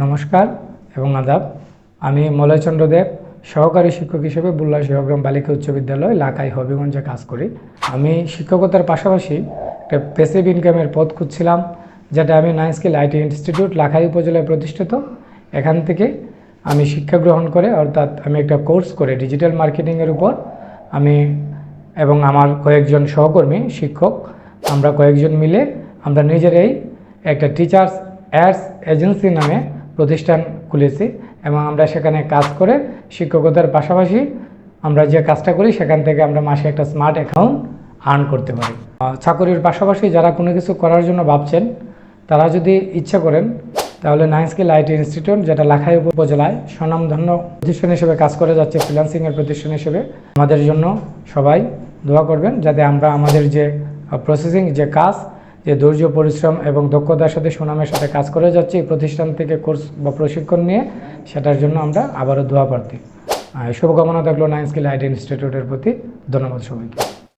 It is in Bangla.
নমস্কার এবং আদাব। আমি মলয়চন্দ্র দেব, সহকারী শিক্ষক হিসেবে বুল্লা শিবগ্রাম বালিকা উচ্চ বিদ্যালয়, লাকাই হবিগঞ্জে কাজ করি। আমি শিক্ষকতার পাশাপাশি একটা পেসিভ ইনকামের পথ খুঁজছিলাম, যেটা আমি nine skill IT institute Lakhai উপজেলায় প্রতিষ্ঠিত। এখান থেকে আমি শিক্ষা গ্রহণ করে, অর্থাৎ আমি একটা কোর্স করে ডিজিটাল মার্কেটিংয়ের উপর। আমি এবং আমার কয়েকজন সহকর্মী, শিক্ষক, আমরা কয়েকজন মিলে আমরা নিজেরাই একটা টিচার্স অ্যাডস এজেন্সি নামে প্রতিষ্ঠান খুলেছি এবং আমরা সেখানে কাজ করে শিক্ষকতার পাশাপাশি আমরা যে কাজটা করি, সেখান থেকে আমরা মাসে একটা স্মার্ট অ্যাকাউন্ট আর্ন করতে পারি। চাকরির পাশাপাশি যারা কোনো কিছু করার জন্য ভাবছেন, তারা যদি ইচ্ছা করেন, তাহলে নাইন স্কিল আইটি ইনস্টিটিউট, যেটা লাখাই উপজেলায় স্বনামধন্য প্রতিষ্ঠান হিসেবে কাজ করে যাচ্ছে ফ্রিলান্সিংয়ের প্রতিষ্ঠান হিসেবে, আমাদের জন্য সবাই দোয়া করবেন, যাতে আমরা আমাদের যে প্রসেসিং যে কাজ যে ধৈর্য, পরিশ্রম এবং দক্ষতার সাথে সুনামের সাথে কাজ করে যাচ্ছে এই প্রতিষ্ঠান থেকে কোর্স বা প্রশিক্ষণ নিয়ে, সেটার জন্য আমরা আবারও দোয়া প্রার্থী। শুভকামনা থাকল নাইন স্কিল আইডি ইনস্টিটিউটের প্রতি। ধন্যবাদ সবাইকে।